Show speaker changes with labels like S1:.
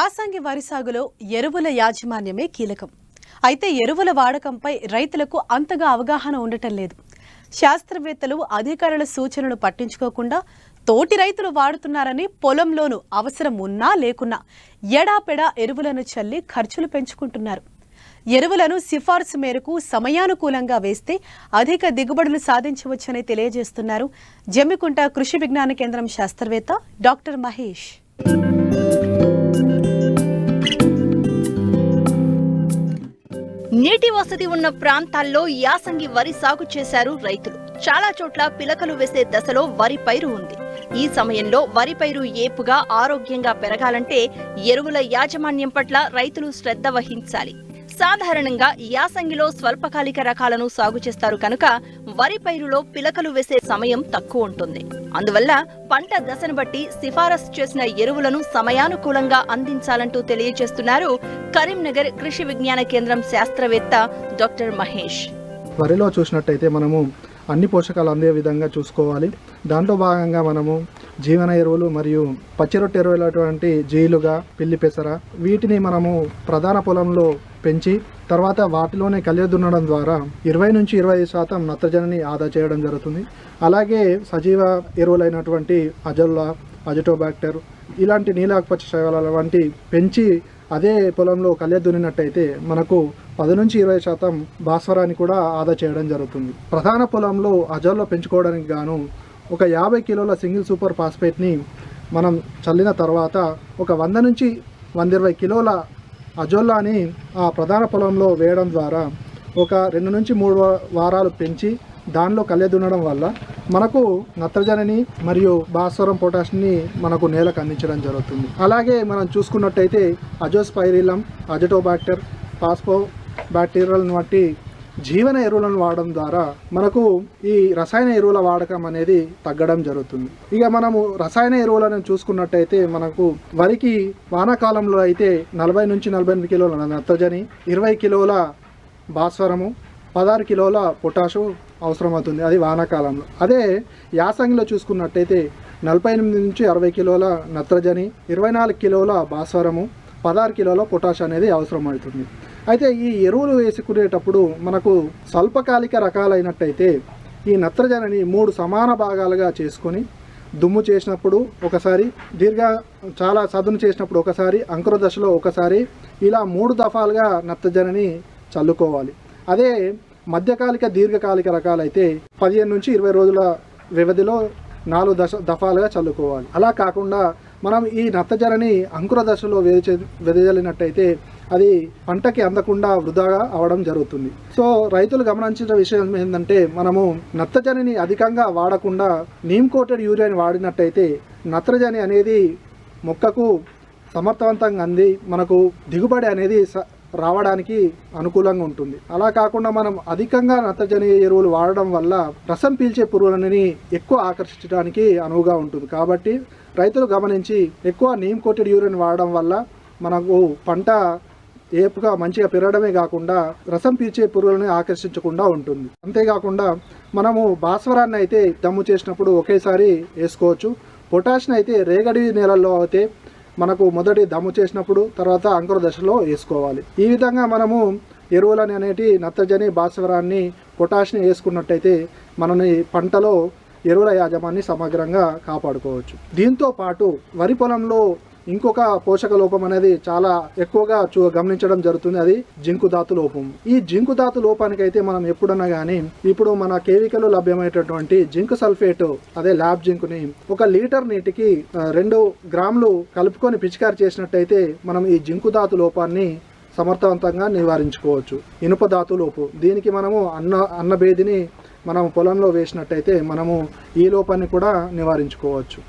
S1: యాసంగి వరి సాగులో ఎరువుల యాజమాన్యమే కీలకం. అయితే ఎరువుల వాడకంపై రైతులకు అంతగా అవగాహన ఉండటం లేదు. శాస్త్రవేత్తలు అధికారుల సూచనలు పట్టించుకోకుండా తోటి రైతులు వాడుతున్నారని పొలంలోనూ అవసరం ఉన్నా లేకున్నా ఎడాపెడా ఎరువులను చల్లి ఖర్చులు పెంచుకుంటున్నారు. ఎరువులను సిఫార్సు మేరకు సమయానుకూలంగా వేస్తే అధిక దిగుబడులు సాధించవచ్చని తెలియజేస్తున్నారు జమ్మికుంట కృషి విజ్ఞాన కేంద్రం శాస్త్రవేత్త డాక్టర్ మహేష్.
S2: నీటి వసతి ఉన్న ప్రాంతాల్లో యాసంగి వరి సాగు చేశారు రైతులు. చాలా చోట్ల పిలకలు వేసే దశలో వరి పైరు ఉంది. ఈ సమయంలో వరి పైరు ఏపుగా ఆరోగ్యంగా పెరగాలంటే ఎరువుల యాజమాన్యం పట్ల రైతులు శ్రద్ధ వహించాలి. సాధారణంగా యాసంగిలో స్వల్పకాలిక రకాలను సాగు చేస్తారు కనుక వరి పైరులో పిలకలు వేసే సమయం తక్కువ ఉంటుంది. అందువల్ల పంట దశను బట్టి సిఫారసు చేసిన ఎరువులను సమయానుకూలంగా అందించాలంటూ తెలియజేస్తున్నారు కరీంనగర్ కృషి విజ్ఞాన కేంద్రం శాస్త్రవేత్త డాక్టర్ మహేష్.
S3: వరిలో చూసినట్టయితే మనము అన్ని పోషకాలు అందే విధంగా చూసుకోవాలి. దాంట్లో భాగంగా మనము జీవన ఎరువులు మరియు పచ్చిరొట్టె ఎరువులటువంటి జీలుగా పిల్లి పెసర వీటిని మనము ప్రధాన పొలంలో పెంచి తర్వాత వాటిలోనే కలియ దున్నడం ద్వారా ఇరవై నుంచి ఇరవై శాతం నత్రజనిని ఆదా చేయడం జరుగుతుంది. అలాగే సజీవ ఎరువులైనటువంటి అజల్లా అజటోబాక్టర్ ఇలాంటి నీలాకుపచ్చ శవాల వంటి పెంచి అదే పొలంలో కళ్య దున్నినట్టయితే మనకు పది నుంచి ఇరవై శాతం భాస్వరాన్ని కూడా ఆదా చేయడం జరుగుతుంది. ప్రధాన పొలంలో అజల్లో పెంచుకోవడానికి గాను ఒక యాభై కిలోల సింగిల్ సూపర్ ఫాస్ఫేట్ని మనం చల్లిన తర్వాత ఒక వంద నుంచి వంద ఇరవై కిలోల అజోల్లాని ఆ ప్రధాన పొలంలో వేయడం ద్వారా ఒక రెండు నుంచి మూడు వారాలు పెంచి దానిలో కళ్ళె దున్నడం వల్ల మనకు నత్రజనిని మరియు భాస్వరం పొటాష్ని మనకు నేలకు అందించడం జరుగుతుంది. అలాగే మనం చూసుకున్నట్టయితే అజోస్పైరిలం అజటోబాక్టర్ పాస్పో బ్యాక్టీరియల్ వంటి జీవన ఎరువులను వాడడం ద్వారా మనకు ఈ రసాయన ఎరువుల వాడకం అనేది తగ్గడం జరుగుతుంది. ఇక మనము రసాయన ఎరువులను చూసుకున్నట్టయితే మనకు వరికి వానాకాలంలో అయితే నలభై నుంచి నలభై ఎనిమిది కిలోల నత్రజని ఇరవై కిలోల భాస్వరము పదహారు కిలోల పొటాషు అవసరమవుతుంది అది వానాకాలంలో. అదే యాసంగిలో చూసుకున్నట్టయితే నలభై ఎనిమిది నుంచి అరవై కిలోల నత్రజని ఇరవై నాలుగు కిలోల భాస్వరము పదహారు కిలోల పొటాష్ అనేది అవసరమవుతుంది. అయితే ఈ ఎరువులు వేసుకునేటప్పుడు మనకు స్వల్పకాలిక రకాలైనట్టయితే ఈ నత్రజనిని మూడు సమాన భాగాలుగా చేసుకొని దుమ్ము చేసినప్పుడు ఒకసారి దీర్ఘ చాలా సదును చేసినప్పుడు ఒకసారి అంకుర దశలో ఒకసారి ఇలా మూడు దఫాలుగా నత్రజనిని చల్లుకోవాలి. అదే మధ్యకాలిక దీర్ఘకాలిక రకాలైతే పదిహేను నుంచి ఇరవై రోజుల వ్యవధిలో నాలుగు దశ దఫాలుగా చల్లుకోవాలి. అలా కాకుండా మనం ఈ నత్తజరని అంకుర దశలో వేచి వెదజల్లినట్టయితే అది పంటకి అందకుండా వృధాగా అవడం జరుగుతుంది. సో రైతులు గమనించిన విషయం ఏంటంటే మనము నత్తజనిని అధికంగా వాడకుండా నీమ్ కోటెడ్ యూరియాని వాడినట్టయితే నత్రజని అనేది మొక్కకు సమర్థవంతంగా అంది మనకు దిగుబడి అనేది స- రావడానికి అనుకూలంగా ఉంటుంది. అలా కాకుండా మనం అధికంగా నత్రజని ఎరువులు వాడడం వల్ల రసం పీల్చే పురుగులని ఎక్కువ ఆకర్షించడానికి అనువుగా ఉంటుంది. కాబట్టి రైతులు గమనించి ఎక్కువ నీమ్ కోటెడ్ యూరిన్ వాడడం వల్ల మనకు పంట ఏపుగా మంచిగా పెరగడమే కాకుండా రసం పీల్చే పురుగులను ఆకర్షించకుండా ఉంటుంది. అంతేకాకుండా మనము భాస్వరాన్ని అయితే దమ్ము చేసినప్పుడు ఒకేసారి వేసుకోవచ్చు. పొటాష్ని అయితే రేగడి నేలల్లో అయితే మనకు మొదటి దమ్ము చేసినప్పుడు తర్వాత అంకుర దశలో వేసుకోవాలి. ఈ విధంగా మనము ఎరువులని అనేటి నత్రజని భాస్వరాన్ని పొటాష్ని వేసుకున్నట్టయితే మనని పంటలో ఎరువుల యాజమాన్ని సమగ్రంగా కాపాడుకోవచ్చు. దీంతో పాటు వరి పొలంలో ఇంకొక పోషక లోపం అనేది చాలా ఎక్కువగా చూ గమనించడం జరుగుతుంది. అది జింకు ధాతు లోపం. ఈ జింకు ధాతు లోపానికి అయితే మనం ఎప్పుడన్నా కానీ ఇప్పుడు మన కేవికలో లభ్యమైనటువంటి జింక్ సల్ఫేట్ అదే ల్యాబ్ జింకుని ఒక లీటర్ నీటికి రెండు గ్రాములు కలుపుకొని పిచికారి చేసినట్టయితే మనం ఈ జింకు ధాతు లోపాన్ని సమర్థవంతంగా నివారించుకోవచ్చు. ఇనుప ధాతు లోపు. దీనికి మనము అన్న అన్నభేదిని మనం పొలంలో వేసినట్టయితే మనము ఈ లోపాన్ని కూడా నివారించుకోవచ్చు.